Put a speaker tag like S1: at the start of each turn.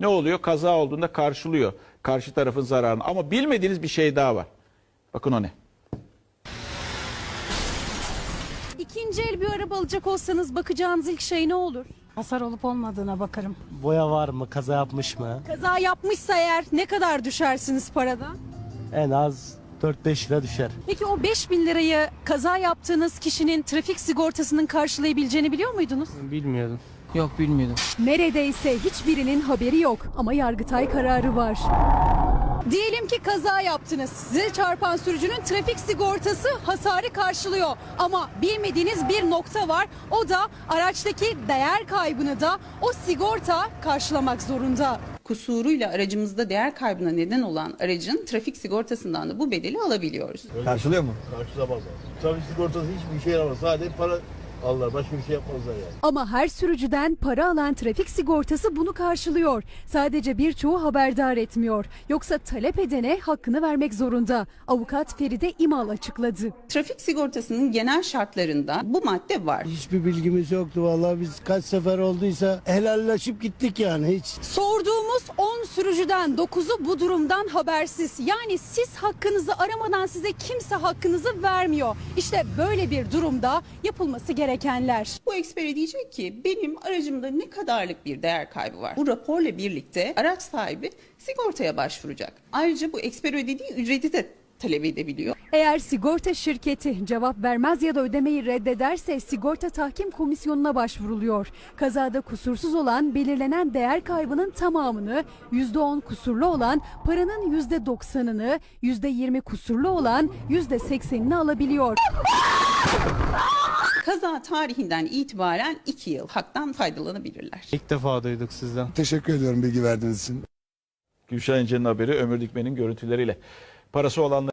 S1: ne oluyor? Kaza olduğunda karşılıyor karşı tarafın zararını. Ama bilmediğiniz bir şey daha var. Bakın o ne?
S2: İkinci el bir araba alacak olsanız bakacağınız ilk şey ne olur?
S3: Hasar olup olmadığına bakarım.
S4: Boya var mı? Kaza yapmış mı?
S2: Kaza yapmışsa eğer ne kadar düşersiniz parada?
S4: En az 4-5 lira düşer.
S2: Peki o 5000 lirayı kaza yaptığınız kişinin trafik sigortasının karşılayabileceğini biliyor muydunuz?
S4: Bilmiyordum.
S5: Yok bilmiyordum.
S2: Neredeyse hiçbirinin haberi yok ama Yargıtay kararı var. Diyelim ki kaza yaptınız. Size çarpan sürücünün trafik sigortası hasarı karşılıyor. Ama bilmediğiniz bir nokta var. O da araçtaki değer kaybını da o sigorta karşılamak zorunda.
S6: Kusuruyla aracımızda değer kaybına neden olan aracın trafik sigortasından da bu bedeli alabiliyoruz.
S7: Karşılıyor mu? Karşılamazlar. Trafik sigortası hiçbir şey yaramaz. Sadece para alırlar. Başka bir şey yapmazlar yani.
S2: Ama her sürücüden para alan trafik sigortası bunu karşılıyor. Sadece birçoğu haberdar etmiyor. Yoksa talep edene hakkını vermek zorunda. Avukat Feride İmal açıkladı.
S6: Trafik sigortasının genel şartlarında bu madde var.
S8: Hiçbir bilgimiz yoktu vallahi biz kaç sefer olduysa helalleşip gittik yani hiç.
S2: Sorduğumuz 10 sürücüden 9'u bu durumdan habersiz. Yani siz hakkınızı aramadan size kimse hakkınızı vermiyor. İşte böyle bir durumda yapılması gerekenler.
S6: Bu ekspere diyecek ki benim aracımda ne kadarlık bir değer kaybı var. Bu raporla birlikte araç sahibi sigortaya başvuracak. Ayrıca bu eksper ödediği ücreti de talep edebiliyor.
S2: Eğer sigorta şirketi cevap vermez ya da ödemeyi reddederse sigorta tahkim komisyonuna başvuruluyor. Kazada kusursuz olan belirlenen değer kaybının tamamını, %10 kusurlu olan paranın %90'ını, %20 kusurlu olan %80'ini alabiliyor.
S6: Kaza tarihinden itibaren 2 yıl haktan faydalanabilirler.
S4: İlk defa duyduk sizden.
S9: Teşekkür ediyorum bilgi verdiğiniz için.
S1: Gülşah İnce'nin haberi Ömür Dikmen'in görüntüleriyle. Parası olanlar